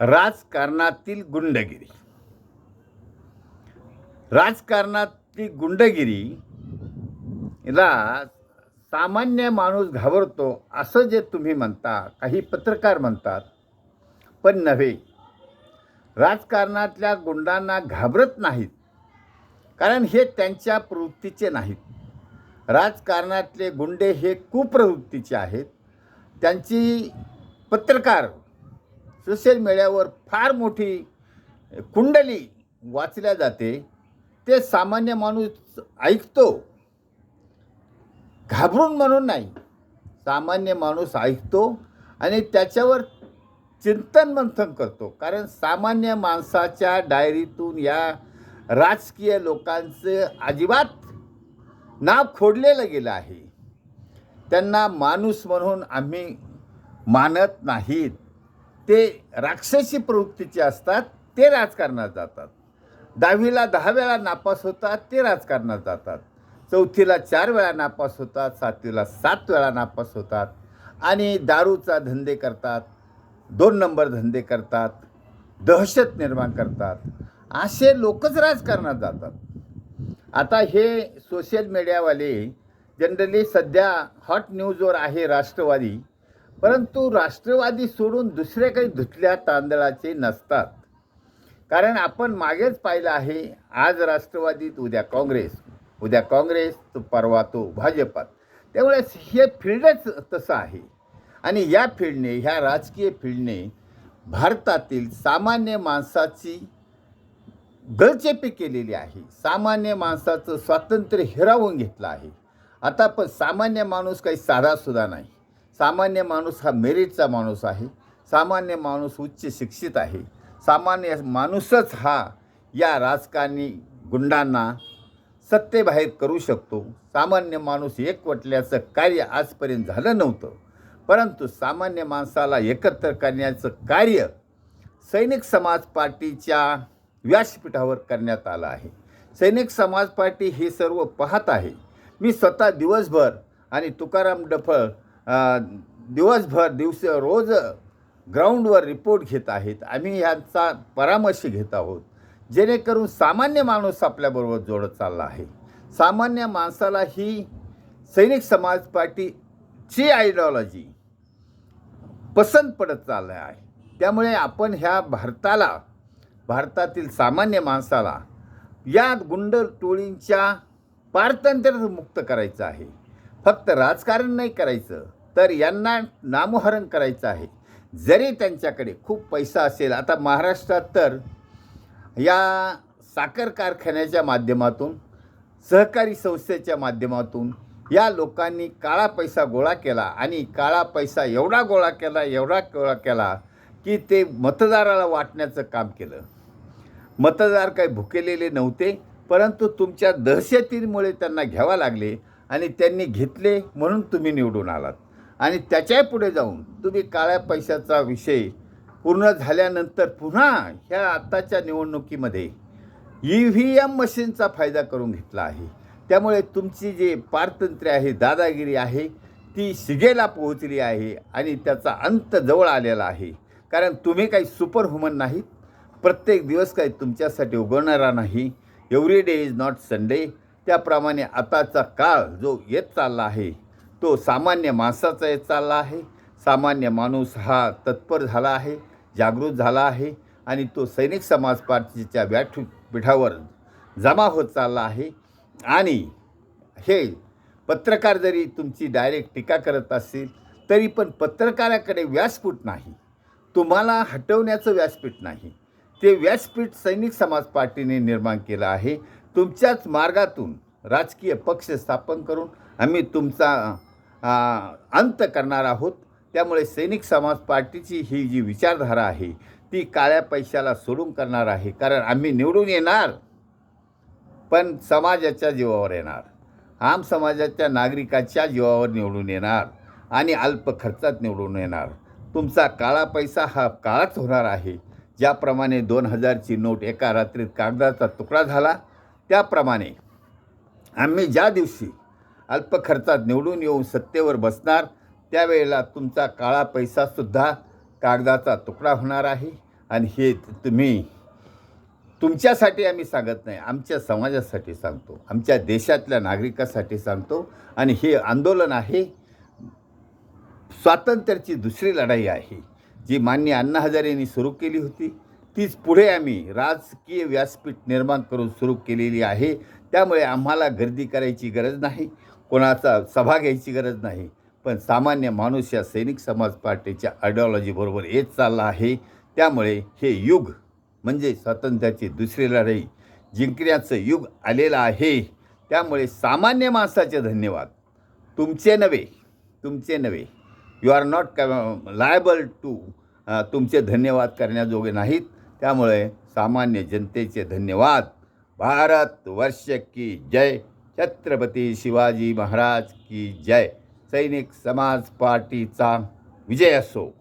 राजकारणातील गुंडगिरी. राजकारणातली गुंडगिरी ला सामान्य माणूस घाबरतो असं जे तुम्ही म्हणता काही पत्रकार म्हणतात पण नव्हे. राजकारणातल्या गुंडांना घाबरत नाहीत कारण हे त्यांच्या प्रवृत्तीचे नाहीत. राजकारणातले गुंडे हे कुप्रवृत्तीचे आहेत. त्यांची पत्रकार सोशल मीडियावर फार मोठी कुंडली वाचल्या जाते. ते सामान्य माणूस ऐकतो. घाबरून म्हणून नाही. सामान्य माणूस ऐकतो आणि त्याच्यावर चिंतन मंथन करतो. कारण सामान्य माणसाच्या डायरीतून या राजकीय लोकांचं अजिबात नाव खोडलेलं गेलं आहे. त्यांना माणूस म्हणून आम्ही मानत नाहीत. ते राक्षसी प्रवृत्तीचे असतात ते राजकारणात जातात. दहावीला दहा वेळा नापास होतात ते राजकारणात जातात. चौथीला चार वेळा नापास होतात सातवीला सात वेळा नापास होतात आणि दारूचा धंदे करतात दोन नंबर धंदे करतात दहशत निर्माण करतात. असे लोकच राजकारणात जातात. आता हे सोशल मीडियावाले जनरली सध्या हॉट न्यूजवर आहे राष्ट्रवादी. परंतु राष्ट्रवादी सोडून दुसरे काही धुतल्या तांदळाचे नसतात. कारण आपण मागेच पाहिलं आहे आज राष्ट्रवादीत उद्या काँग्रेस. उद्या काँग्रेस तो परवा तो भाजपात. त्यामुळे हे फील्डच तसं आहे. आणि या फील्डने ह्या राजकीय फील्डने भारतातील सामान्य माणसाची गळचेपी केलेली आहे. सामान्य माणसाचं स्वातंत्र्य हिरावून घेतलं आहे. आता पण सामान्य माणूस काही साधासुद्धा नाही. सामान्य माणूस हा मेरिटचा माणूस आहे. सामान्य माणूस उच्च शिक्षित आहे. सामान्य माणूसच हा या राजकारणी गुंडांना सत्तेबाहेर करू शकतो. सामान्य माणूस एकवटल्याचं कार्य आजपर्यंत झालं नव्हतं. परंतु सामान्य माणसाला एकत्र करण्याचं कार्य सैनिक समाज पार्टीच्या व्यासपीठावर करण्यात आलं आहे. सैनिक समाज पार्टी हे सर्व पाहत आहे. मी स्वतः दिवसभर आणि तुकाराम डफळ दिवसभर दिवस रोज ग्राउंडवर रिपोर्ट घेत आहेत. आम्ही ह्यांचा परामर्श घेत आहोत. जेणेकरून सामान्य माणूस आपल्याबरोबर जोडत चालला आहे. सामान्य माणसाला ही सैनिक समाज पार्टीची आयडिओलॉजी पसंत पडत चाललं आहे. त्यामुळे आपण ह्या भारताला भारतातील सामान्य माणसाला या गुंड टोळींच्या पारतंत्र्य मुक्त करायचं आहे. फक्त राजकारण नाही करायचं तर यांना नामोहरण करायचं आहे. जरी त्यांच्याकडे खूप पैसा असेल आता महाराष्ट्रात तर या साखर कारखान्याच्या माध्यमातून सहकारी संस्थेच्या माध्यमातून या लोकांनी काळा पैसा गोळा केला आणि काळा पैसा एवढा गोळा केला एवढा गोळा केला की ते मतदाराला वाटण्याचं काम केलं. मतदार काही भुकेलेले नव्हते परंतु तुमच्या दहशतीमुळे त्यांना घ्यावा लागले. आणि त्यांनी घेतले म्हणून तुम्ही निवडून आलात. आणि त्याच्या पुढे जाऊन तुम्ही काळ्या पैशाचा विषय पूर्ण झाल्यानंतर पुन्हा ह्या आत्ताच्या निवडणुकीमध्ये ई व्ही एम मशीनचा फायदा करून घेतला आहे. त्यामुळे तुमची जे पारतंत्र्य आहे दादागिरी आहे ती शिगेला पोहोचली आहे आणि त्याचा अंत जवळ आलेला आहे. कारण तुम्ही काही सुपर ह्युमन नाहीत. प्रत्येक दिवस काही तुमच्यासाठी उगवणारा नाही. Every day is not Sunday. त्याप्रमाणे आताचा काळ जो येत चालला आहे तो सामान्य माणसाचा येत चालला आहे. सामान्य माणूस हा तत्पर झाला आहे जागृत झाला आहे आणि तो सैनिक समाज पार्टीच्या व्यासपीठावर जमा होत चालला आहे. आणि हे पत्रकार जरी तुमची डायरेक्ट टीका करत असतील तरी पण पत्रकाराकडे व्यासपीठ नाही. तुम्हाला हटवण्याचं व्यासपीठ नाही. ते व्यासपीठ सैनिक समाज पार्टीने निर्माण केलं आहे. तुमच्याच मार्गातून राजकीय पक्ष स्थापन करून आम्ही तुमचा अंत करणार आहोत. त्यामुळे सैनिक समाज पार्टीची ही जी विचारधारा आहे ती काळ्या पैशाला सोडून करणार आहे. कारण आम्ही निवडून येणार पण समाजाच्या जीवावर येणार. आम समाजाच्या नागरिकाच्या जीवावर निवडून येणार आणि अल्प खर्चात निवडून येणार. तुमचा काळा पैसा हा काळाच होणार आहे. ज्याप्रमाणे दोन हजारची नोट एका रात्रीत कागदाचा तुकडा झाला त्याप्रमाणे आम्ही ज्या दिवशी अल्प खर्चात निवडून येऊन सत्तेवर बसणार त्यावेळेला तुमचा काळा पैसासुद्धा कागदाचा तुकडा होणार आहे. आणि हे तुम्ही तुमच्यासाठी आम्ही सांगत नाही आमच्या समाजासाठी सांगतो आमच्या देशातल्या नागरिकासाठी सांगतो. आणि हे आंदोलन आहे स्वातंत्र्याची दुसरी लढाई आहे जी मान्य अण्णा हजारेंनी सुरू केली होती. तीच पुढे आम्ही राजकीय व्यासपीठ निर्माण करून सुरू केलेली आहे. त्यामुळे आम्हाला गर्दी करायची गरज नाही कोणाचा सभा घ्यायची गरज नाही. पण सामान्य माणूस या सैनिक समाज पार्टीच्या आयडिओलॉजीबरोबर येत चालला आहे. त्यामुळे हे युग म्हणजे स्वातंत्र्याची दुसरी लढाई जिंकण्याचं युग आलेलं आहे. त्यामुळे सामान्य माणसाचे धन्यवाद. तुमचे नव्हे तुमचे नव्हे. You are not liable to तुमचे धन्यवाद करण्याजोगे नाहीत. त्यामुळे सामान्य जनतेचे धन्यवाद. भारत वर्ष की जय. छत्रपती शिवाजी महाराज की जय. सैनिक समाज पार्टीचा विजय असो.